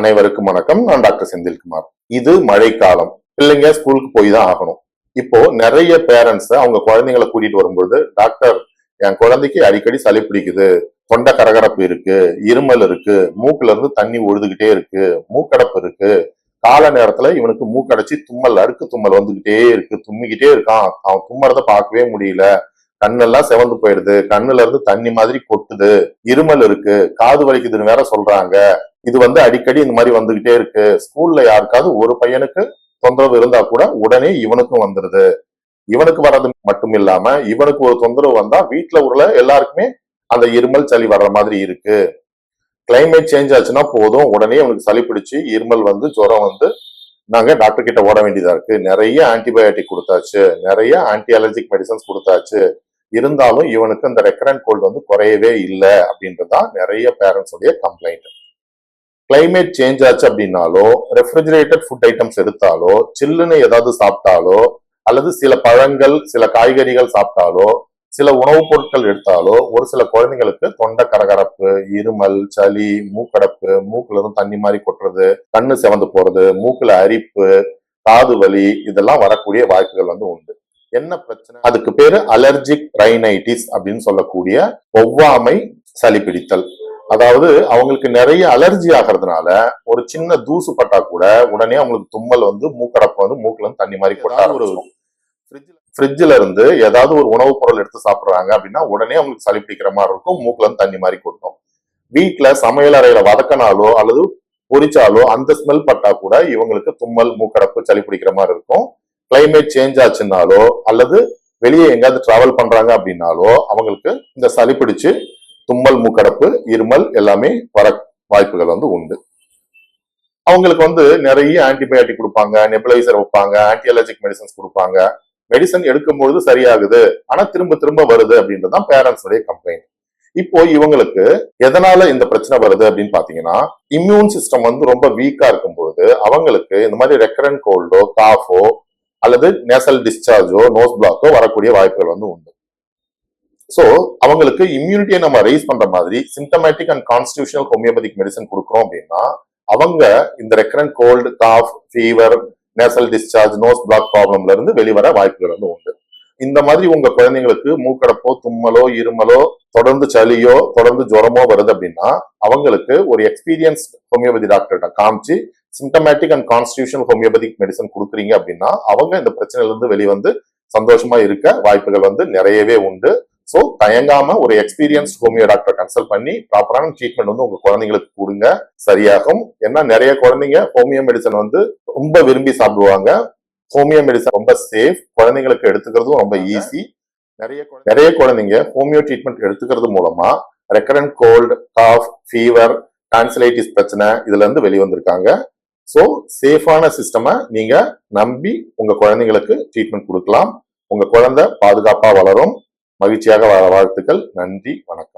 அனைவருக்கும் வணக்கம். நான் டாக்டர் செந்தில்குமார். இது மழைக்காலம். பிள்ளைங்க ஸ்கூலுக்கு போய் தான் ஆகணும். இப்போ நிறைய பேரண்ட்ஸ் அவங்க குழந்தைங்களை கூட்டிட்டு வரும்போது டாக்டர் என் குழந்தைக்கு அடிக்கடி சளி பிடிக்குது. தொண்டை கரகரப்பு இருக்கு. இருமல் இருக்கு. மூக்குல இருந்து தண்ணி ஒழுதுகிட்டே இருக்கு. மூக்கடப்பு இருக்கு. கால நேரத்துல இவனுக்கு மூக்கடைச்சி தும்மல் அடுக்கு தும்மல் வந்துகிட்டே இருக்கு. தும்மிக்கிட்டே இருக்கான். அவன் தும்மறத பார்க்கவே முடியல. கண்ணெல்லாம் செவந்து போயிடுது. கண்ணுல இருந்து தண்ணி மாதிரி கொட்டுது. இருமல் இருக்கு. காது வலிக்குதுன்னு வேற சொல்றாங்க. இது வந்து அடிக்கடி இந்த மாதிரி வந்துகிட்டே இருக்கு. ஸ்கூல்ல யாருக்காவது ஒரு பையனுக்கு தொந்தரவு இருந்தா கூட உடனே இவனுக்கும் வந்துருது. இவனுக்கு வர்றது மட்டும் இல்லாம இவனுக்கு ஒரு தொந்தரவு வந்தா வீட்டுல உள்ள எல்லாருக்குமே அந்த இருமல் சளி வர்ற மாதிரி இருக்கு. கிளைமேட் சேஞ்ச் ஆச்சுன்னா போதும். உடனே அவனுக்கு சளி பிடிச்சி இருமல் வந்து ஜுரம் வந்து நாங்க டாக்டர் கிட்ட ஓட வேண்டியதா இருக்கு. நிறைய ஆன்டிபயோட்டிக் கொடுத்தாச்சு. நிறைய ஆன்டி அலர்ஜிக் மெடிசன்ஸ் கொடுத்தாச்சு. இருந்தாலும் இவனுக்கு அந்த ரெக்கரண்ட் கோல்டு வந்து குறையவே இல்லை அப்படின்றதான் நிறைய பேரண்ட்ஸுடைய கம்ப்ளைண்ட் கிளைமேட் சேஞ்ச் ஆச்சு அப்படின்னாலோ ரெஃப்ரிஜிரேட்டட் ஃபுட் ஐட்டம்ஸ் எடுத்தாலோ சில்லுன்னு ஏதாவது சாப்பிட்டாலோ அல்லது சில பழங்கள் சில காய்கறிகள் சாப்பிட்டாலோ சில உணவுப் பொருட்கள் எடுத்தாலோ ஒரு சில குழந்தைங்களுக்கு தொண்டை கரகரப்பு இருமல் சளி மூக்கடப்பு மூக்குல இருந்து தண்ணி மாதிரி கொட்டுறது கண்ணு செவந்து போறது மூக்குல அரிப்பு காது வலி இதெல்லாம் வரக்கூடிய வாய்ப்புகள் வந்து உண்டு. என்ன பிரச்சனை? அதுக்கு பேரு அலர்ஜிக் ரைனைட்டிஸ் அப்படின்னு சொல்லக்கூடிய ஒவ்வாமை சளி பிடித்தல். அதாவது அவங்களுக்கு நிறைய அலர்ஜி ஆகிறதுனால ஒரு சின்ன தூசு பட்டா கூட உடனே அவங்களுக்கு தும்மல் வந்து மூக்கடப்பு வந்து மூக்குல இருந்து தண்ணி மாதிரி கொட்ட ஒரு ஃப்ரிட்ஜ்ல இருந்து ஏதாவது ஒரு உணவுப் பொருள் எடுத்து சாப்பிடுறாங்க அப்படின்னா உடனே அவங்களுக்கு சளி பிடிக்கிற மாதிரி இருக்கும் மூக்குல இருந்து தண்ணி மாதிரி கொட்டும். வீட்டுல சமையல் அறையில வதக்கினாலோ அல்லது பொரிச்சாலோ அந்த ஸ்மெல் பட்டா கூட இவங்களுக்கு தும்மல் மூக்கடப்பு சளி பிடிக்கிற மாதிரி இருக்கும். கிளைமேட் சேஞ்ச் ஆச்சுனாலோ அல்லது வெளியே எங்கேயாவது டிராவல் பண்றாங்க அப்படின்னாலோ அவங்களுக்கு இந்த சளி பிடிச்சு தும்மல் மூக்கடப்பு இருமல் எல்லாமே வர வாய்ப்புகள் வந்து உண்டு. அவங்களுக்கு வந்து நிறைய ஆன்டிபயோட்டிக் கொடுப்பாங்க நெபுலைசர் வைப்பாங்க ஆன்டி அலர்ஜிக் மெடிசன்ஸ் கொடுப்பாங்க. மெடிசன் எடுக்கும்பொழுது சரியாகுது ஆனா திரும்ப திரும்ப வருது அப்படின்றதான் பேரண்ட்ஸுடைய கம்ப்ளைண்ட் இப்போ இவங்களுக்கு எதனால இந்த பிரச்சனை வருது அப்படின்னு பாத்தீங்கன்னா இம்யூன் சிஸ்டம் வந்து ரொம்ப வீக்கா இருக்கும்பொழுது அவங்களுக்கு இந்த மாதிரி ரெக்கரண்ட் கோல்டோ காஃபோ அல்லது நேசல் டிஸ்சார்ஜோ நோஸ் பிளாக்கோ வரக்கூடிய வாய்ப்புகள் வந்து உண்டு. ஸோ அவங்களுக்கு இம்யூனிட்டியை நம்ம ரைஸ் பண்ற மாதிரி symptomatic and constitutional homeopathic medicine கொடுக்குறோம் அப்படின்னா அவங்க இந்த recurrent cold cough fever nasal discharge nose block ப்ராப்ளம்ல இருந்து வெளிவர வாய்ப்புகள் வந்து உண்டு. இந்த மாதிரி உங்க குழந்தைங்களுக்கு மூக்கடப்போ தும்மலோ இருமலோ தொடர்ந்து சளியோ தொடர்ந்து ஜுரமோ வருது அப்படின்னா அவங்களுக்கு ஒரு எக்ஸ்பீரியன்ஸ் ஹோமியோபதி டாக்டர்கிட்ட காமிச்சு symptomatic and constitution homeopathic medicine கொடுக்குறீங்க அப்படின்னா அவங்க இந்த பிரச்சனையில இருந்து வெளிவந்து சந்தோஷமா இருக்க வாய்ப்புகள் வந்து நிறையவே உண்டு. ஸோ தயங்காம ஒரு எக்ஸ்பீரியன்ஸ் ஹோமியோ டாக்டர் கன்சல்ட் பண்ணி ப்ராப்பரான ட்ரீட்மெண்ட் வந்து உங்க குழந்தைங்களுக்கு கொடுங்க. சரியாகும். ஏன்னா நிறைய குழந்தைங்க ஹோமியோ மெடிசன் வந்து ரொம்ப விரும்பி சாப்பிடுவாங்க. ஹோமியோ மெடிசன் ரொம்ப சேஃப் குழந்தைங்களுக்கு எடுத்துக்கிறதும் ரொம்ப ஈஸி நிறைய நிறைய குழந்தைங்க ஹோமியோ ட்ரீட்மெண்ட் எடுத்துக்கிறது மூலமா recurrent cold cough fever tonsillitis பிரச்சனை இதுல இருந்து வெளிவந்திருக்காங்க. ஸோ சேஃபான சிஸ்டமை நீங்க நம்பி உங்க குழந்தைங்களுக்கு ட்ரீட்மெண்ட் கொடுக்கலாம். உங்க குழந்தை பாதுகாப்பா வளரும். மகிழ்ச்சியாக வாழ வாழ்த்துக்கள். நன்றி. வணக்கம்.